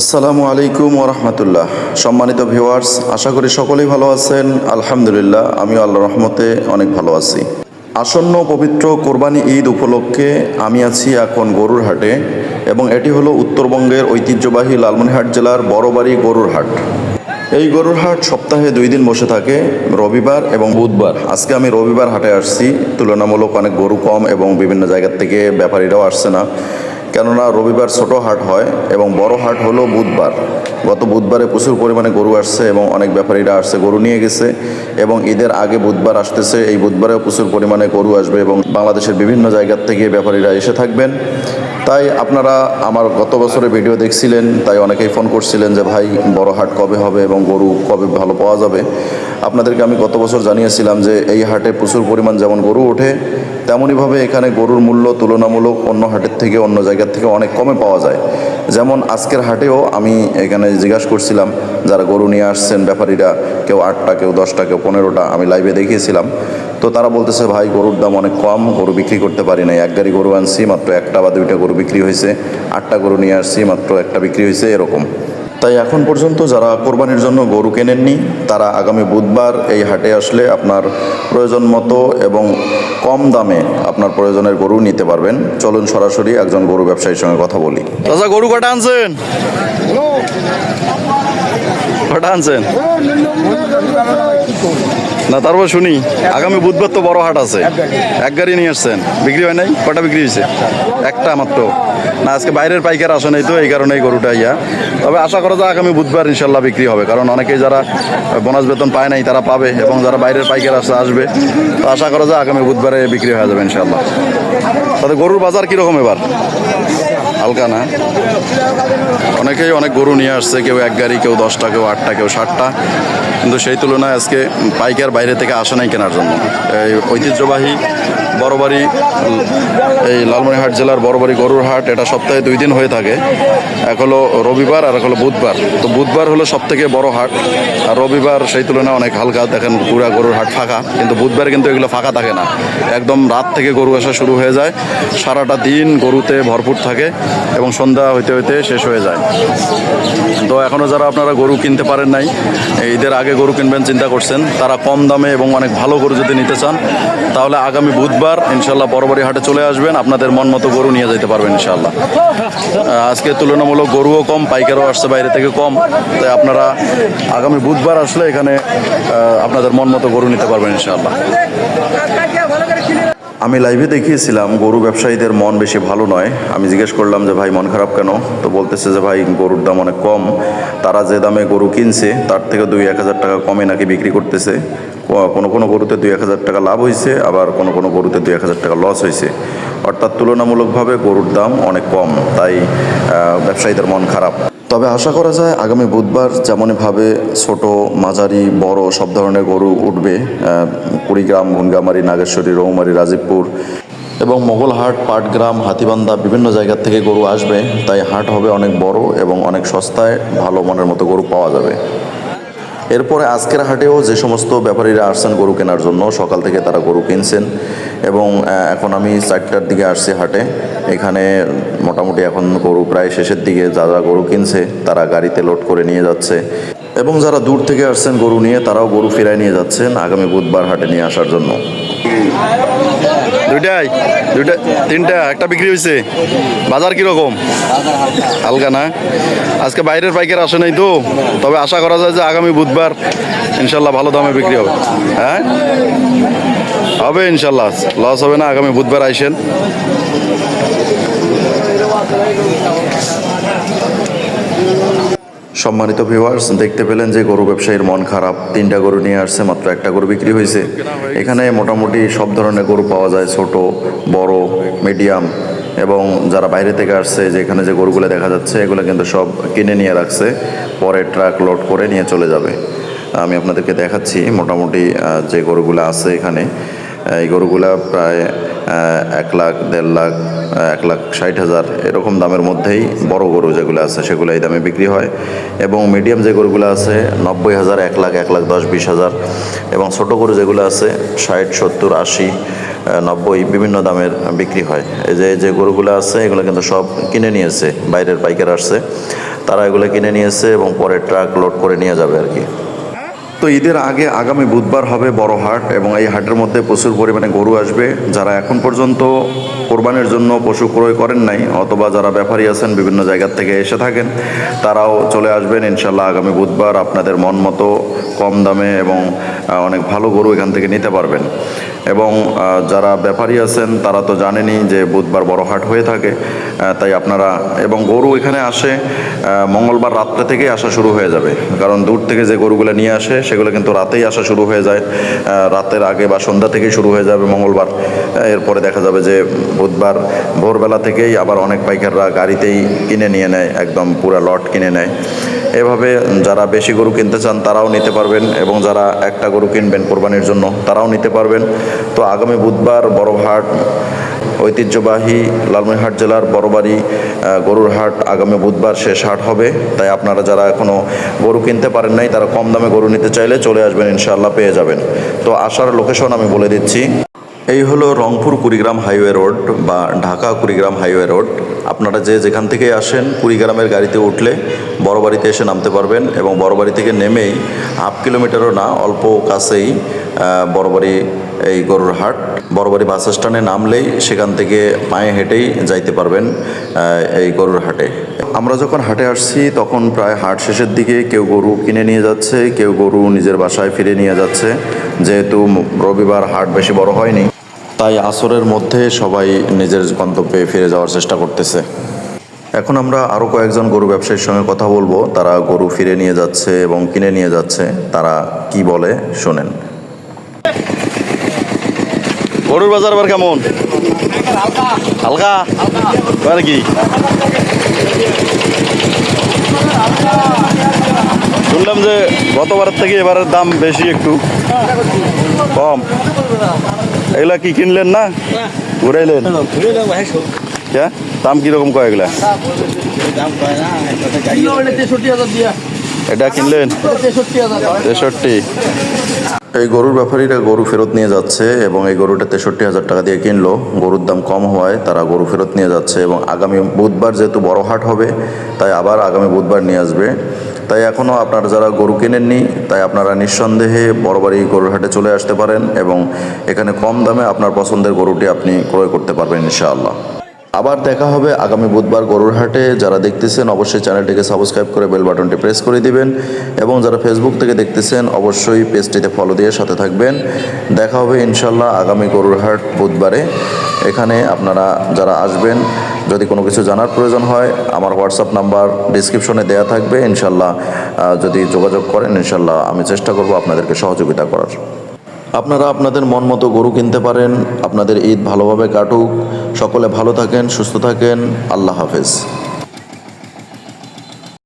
আসসালামু আলাইকুম ওরহমতুল্লাহ সম্মানিত ভিউয়ার্স, আশা করি সকলেই ভালো আছেন। আলহামদুলিল্লাহ, আমিও আল্লাহ রহমতে অনেক ভালো আছি। আসন্ন পবিত্র কোরবানি ঈদ উপলক্ষে আমি আছি এখন গরুর হাটে এবং এটি হলো উত্তরবঙ্গের ঐতিহ্যবাহী লালমনিহাট জেলার বড়বাড়ি গরুর হাট এই গরুর হাট সপ্তাহে দুই দিন বসে থাকে, রবিবার এবং বুধবার। আজকে আমি রবিবার হাটে আসছি, তুলনামূলক অনেক গরু কম এবং বিভিন্ন জায়গার থেকে ব্যাপারীরাও আসছে না। কেননা রবিবার ছোট হাট হয় এবং বড় হাট হলো বুধবার। গত বুধবারে প্রচুর পরিমাণে গরু আসছে এবং অনেক ব্যাপারীরা আসছে, গরু নিয়ে গেছে এবং ঈদের আগে বুধবার আসতেছে। এই বুধবারেও প্রচুর পরিমাণে গরু আসবে এবং বাংলাদেশের বিভিন্ন জায়গার থেকে ব্যাপারীরা এসে থাকবেন। তাই আপনারা আমার গত বছরে ভিডিও দেখছিলেন, তাই অনেকেই ফোন করছিলেন যে, ভাই, বড় হাট কবে হবে এবং গরু কবে ভালো পাওয়া যাবে? আপনাদেরকে আমি গত বছর জানিয়েছিলাম যে, এই হাটে প্রচুর পরিমাণ যেমন গরু ওঠে তেমনইভাবে এখানে গরুর মূল্য তুলনামূলক অন্য হাটের থেকে, অন্য জায়গার থেকে অনেক কমে পাওয়া যায়। যেমন আজকের হাটেও আমি এখানে জিজ্ঞাসা করছিলাম, যারা গরু নিয়ে আসছেন, ব্যাপারীরা, কেউ আটটা, কেউ দশটা, কেউ পনেরোটা, আমি লাইভে দেখিয়েছিলাম। তো তারা বলতেছে, ভাই, গরুর দাম অনেক কম, গরু বিক্রি করতে পারি নাই। এক গাড়ি গরু আনছি, মাত্র একটা বা দুইটা গরু বিক্রি হয়েছে। আটটা গরু নিয়ে আসছি, মাত্র একটা বিক্রি হয়েছে, এরকম। তাই এখন পর্যন্ত যারা কোরবানির জন্য গরু কেনেননি, তারা আগামী বুধবার এই হাটে আসলে আপনার প্রয়োজন মতো এবং কম দামে আপনার প্রয়োজনের গরু নিতে পারবেন। চলুন সরাসরি একজন গরু ব্যবসায়ীর সঙ্গে কথা বলি। দাদা গরু কটা আনছেন? কটা আনছেন? না, তারপর শুনি, আগামী বুধবার তো বড় হাট আছে। এক গাড়ি নিয়ে আসছেন, বিক্রি হয় নাই? কটা বিক্রি হয়েছে? একটা মাত্র। না, আজকে বাইরের পাইকার আসে নাই তো, এই কারণে গরুটা ইয়া। তবে আশা করা যায় আগামী বুধবার ইনশাল্লাহ বিক্রি হবে, কারণ অনেকেই যারা বোনাস বেতন পায় নাই, তারা পাবে, এবং যারা বাইরের পাইকার আসে, আসবে। তো আশা করা যায় আগামী বুধবারে বিক্রি হয়ে যাবে ইনশাল্লাহ। তাতে গরুর বাজার কীরকম এবার? হালকা না। অনেকেই অনেক গরু নিয়ে আসছে, কেউ এক গাড়ি, কেউ দশটা, কেউ আটটা, কেউ ষাটটা কিন্তু সেই তুলনায় আজকে পাইকার বাইরে থেকে আসে নাই কেনার জন্য। এই ঐতিহ্যবাহী বড়বাড়ি, এই লালমনিরহাট জেলার বড়বাড়ি গরুর হাট এটা সপ্তাহে দুই দিন হয়ে থাকে। এক হলো রবিবার আর এক হলো বুধবার। তো বুধবার হলো সব থেকে বড় হাট। আর রবিবার সেই তুলনায় অনেক হালকা। দেখেন পুরা গরুর হাট ফাঁকা। কিন্তু বুধবার কিন্তু এগুলো ফাঁকা থাকে না। একদম রাত থেকে গরু আসা শুরু হয়ে যায়। সারাটা দিন গরুতে ভরপুর থাকে। এবং সন্ধ্যা হইতে হইতে শেষ হয়ে যায়। তো এখনও যারা আপনারা গরু কিনতে পারেন নাই, ঈদের আগে গরু কিনবেন চিন্তা করছেন, তারা কম দামে এবং অনেক ভালো গরু যদি নিতে চান, তাহলে আগামী বুধবার ইনশাল্লাহ বড়বাড়ি হাটে চলে আসবেন, আপনাদের মন মতো গরু নিয়ে যেতে পারবেন ইনশাল্লাহ আজকে তুলনামূলক গরুও কম, পাইকারও আসছে বাইরে থেকে কম, তাই আপনারা আগামী বুধবার আসলে এখানে আপনাদের মন মতো গরু নিতে পারবেন ইনশাল্লাহ আমি লাইভে দেখিয়েছিলাম, গরু ব্যবসায়ীদের মন বেশি ভালো নয়। আমি জিজ্ঞেস করলাম যে, ভাই, মন খারাপ কেন? তো বলতেছে যে, ভাই, গরুর দাম অনেক কম। তারা যে দামে গরু কিনছে, তার থেকে দুই এক হাজার টাকা কমে নাকি বিক্রি করতেছে। কোনো কোনো গরুতে দুই এক হাজার টাকা লাভ হয়েছে আবার কোনো কোনো গরুতে দুই এক হাজার টাকা লস হয়েছে অর্থাৎ তুলনামূলকভাবে গরুর দাম অনেক কম, তাই ব্যবসায়ীদের মন খারাপ। তবে আশা করা যায় আগামী বুধবার যেমনভাবে ছোট, মাঝারি, বড় সব ধরনের গরু উঠবে কুড়িগ্রাম ভুনগামারি নাগেশ্বরী, রৌমারি, রাজীবপুর এবং মোগলহাট, পাটগ্রাম, হাতিবান্ধা বিভিন্ন জায়গা থেকে গরু আসবে। তাই হাট হবে অনেক বড় এবং অনেক সস্তায় ভালো মনের মতো গরু পাওয়া যাবে। এরপরে আজকের হাটেও যে সমস্ত ব্যাপারীরা আসছেন গরু কেনার জন্য, সকাল থেকে তারা গরু কিনছেন এবং এখন আমি চারটার দিকে আসছি হাটে। এখানে মোটামুটি এখন গরু প্রায় শেষের দিকে যা যা গরু কিনছে তারা গাড়িতে লোড করে নিয়ে যাচ্ছে। এবং যারা দূর থেকে আসছেন গরু নিয়ে, তারাও গরু ফিরায় নিয়ে যাচ্ছেন আগামী বুধবার হাটে নিয়ে আসার জন্য। দুইটাই, দুইটা, তিনটা, একটা বিক্রি হয়েছে বাজার কীরকম? হালকা না? আজকে বাইরের পাইকার আসে নাই তো, তবে আশা করা যায় যে আগামী বুধবার ইনশাল্লাহ ভালো দামে বিক্রি হবে। হ্যাঁ? হবে ইনশাল্লাহ লস হবে না, আগামী বুধবার আইসেন। সম্মানিত ভিউয়ার্স দেখতে পেলেন যে গরু ব্যবসায়ীর মন খারাপ। তিনটা গরু নিয়ে আসছে, মাত্র একটা গরু বিক্রি হয়েছে। এখানে মোটামুটি সব ধরনের গরু পাওয়া যায়, ছোট, বড় মিডিয়াম এবং যারা বাইরে থেকে আসছে, যে এখানে যে গরুগুলো দেখা যাচ্ছে, এগুলো কিন্তু সব কিনে নিয়ে রাখছে। পরে ট্রাক লোড করে নিয়ে চলে যাবে। আমি আপনাদেরকে দেখাচ্ছি মোটামুটি যে গরুগুলো আছে এখানে। এই গরুগুলা প্রায় এক লাখ, দেড় লাখ এক লাখ ষাট হাজার এরকম দামের মধ্যেই বড় গরু যেগুলো আছে সেগুলো এই দামে বিক্রি হয়। এবং মিডিয়াম যে গরুগুলো আছে, নব্বই হাজার, এক লাখ এক লাখ দশ, বিশ হাজার। এবং ছোট গরু যেগুলো আছে, ষাট, সত্তর, আশি নব্বই, বিভিন্ন দামের বিক্রি হয়। এই যে যে গরুগুলো আছে, এগুলো কিন্তু সব কিনে নিয়েছে, বাইরের পাইকার আসছে। তারা এগুলো কিনে নিয়েছে এবং পরে ট্রাক লোড করে নিয়ে যাবে আর কি। তো ঈদের আগে আগামী বুধবার হবে বড় হাট এবং এই হাটের মধ্যে প্রচুর পরিমাণে গরু আসবে। যারা এখন পর্যন্ত কোরবানির জন্য পশু ক্রয় করেন নাই অথবা যারা ব্যাপারী আছেন বিভিন্ন জায়গার থেকে এসে থাকেন, তারাও চলে আসবেন ইনশাল্লাহ আগামী বুধবার। আপনাদের মন মতো কম দামে এবং অনেক ভালো গরু এখান থেকে নিতে পারবেন। এবং যারা ব্যাপারী আছেন, তারা তো জানেনই যে বুধবার বড় হাট হয়ে থাকে তাই আপনারা, এবং গরু এখানে আসে মঙ্গলবার রাত্রে থেকেই আসা শুরু হয়ে যাবে। কারণ দূর থেকে যে গরুগুলো নিয়ে আসে সেগুলো কিন্তু রাতেই আসা শুরু হয়ে যায়। রাতের আগে বা সন্ধ্যা থেকেই শুরু হয়ে যাবে মঙ্গলবার। এরপরে দেখা যাবে যে বুধবার ভোরবেলা থেকেই আবার অনেক পাইকাররা গাড়িতেই কিনে নিয়ে নেয়, একদম পুরো লট কিনে নেয়। এভাবে যারা বেশি গরু কিনতে চান তারাও নিতে পারবেন এবং যারা একটা গরু কিনবেন কোরবানির জন্য তারাও নিতে পারবেন। তো আগামী বুধবার বড় হাট ঐতিহ্যবাহী লালমনিরহাট জেলার বড়বাড়ি গরুর হাট আগামী বুধবার শেষ হাট হবে। তাই আপনারা যারা এখনও গরু কিনতে পারেন নাই, তারা কম দামে গরু নিতে চাইলে চলে আসবেন, ইনশাআল্লাহ পেয়ে যাবেন। তো আসার লোকেশন আমি বলে দিচ্ছি। এই হলো রংপুর কুড়িগ্রাম হাইওয়ে রোড বা ঢাকা কুড়িগ্রাম হাইওয়ে রোড। আপনারা যে যেখান থেকে আসেন, কুড়িগ্রামের গাড়িতে উঠলে বড় বাড়িতে এসে নামতে পারবেন এবং বড় বাড়ি থেকে নেমেই হাফ কিলোমিটারও না, অল্প কাছেই বড় বাড়ি, এই গরুর হাট। বড়বাড়ি বাস স্ট্যান্ডে নামলেই সেখান থেকে পায়ে হেঁটেই যাইতে পারবেন এই গরুর হাটে। আমরা যখন হাটে আসছি, তখন প্রায় হাট শেষের দিকে কেউ গরু কিনে নিয়ে যাচ্ছে, কেউ গরু নিজের বাসায় ফিরে নিয়ে যাচ্ছে। যেহেতু রবিবার হাট বেশি বড় হয়নি, তাই আসরের মধ্যে সবাই নিজের গন্তব্যে ফিরে যাওয়ার চেষ্টা করতেছে। এখন আমরা আরও কয়েকজন গরু ব্যবসায়ীর সঙ্গে কথা বলব। তারা গরু ফিরে নিয়ে যাচ্ছে এবং কিনে নিয়ে যাচ্ছে। তারা কি বলে, শোনেন। গরুর বাজার আবার কেমন? হালকা। আর কি? শুনলাম যে গতবারের থেকে এবারের দাম বেশি একটু কম। এগুলা কি কিনলেন না? ঘুরাইলেন? হ্যাঁ দাম কীরকম কয় এগুলা? এটা কিনলেন? তেষট্টি। এই গরুর ব্যাপারীরা গরু ফেরত নিয়ে যাচ্ছে এবং এই গরুটা তেষট্টি হাজার টাকা দিয়ে কিনলো। গরুর দাম কম হওয়ায় তারা গরু ফেরত নিয়ে যাচ্ছে এবং আগামী বুধবার যেহেতু বড় হাট হবে, তাই আবার আগামী বুধবার নিয়ে আসবে। তাই এখনও আপনারা যারা গরু কিনেননি, তাই আপনারা নিঃসন্দেহে বড় বাড়ি গরুর হাটে চলে আসতে পারেন এবং এখানে কম দামে আপনার পছন্দের গরুটি আপনি ক্রয় করতে পারবেন ইনশাআল্লাহ। আবার দেখা হবে আগামী বুধবার গরুর হাটে যারা দেখতেছেন, অবশ্যই চ্যানেলটিকে সাবস্ক্রাইব করে বেল বাটনটি প্রেস করে দিবেন এবং যারা ফেসবুক থেকে দেখতেছেন, অবশ্যই পেজটিতে ফলো দিয়ে সাথে থাকবেন। দেখা হবে ইনশাল্লাহ আগামী গরুর হাট বুধবারে। এখানে আপনারা যারা আসবেন, যদি কোনো কিছু জানার প্রয়োজন হয়, আমার হোয়াটসঅ্যাপ নাম্বার ডিসক্রিপশনে দেয়া থাকবে। ইনশাল্লাহ যদি যোগাযোগ করেন ইনশাল্লাহ আমি চেষ্টা করব আপনাদেরকে সহযোগিতা করার। আপনারা আপনাদের মন মতো গরু কিনতে পারেন। আপনাদের ঈদ ভালোভাবে কাটুক। সকলে ভালো থাকেন, সুস্থ থাকেন। আল্লাহ হাফেজ।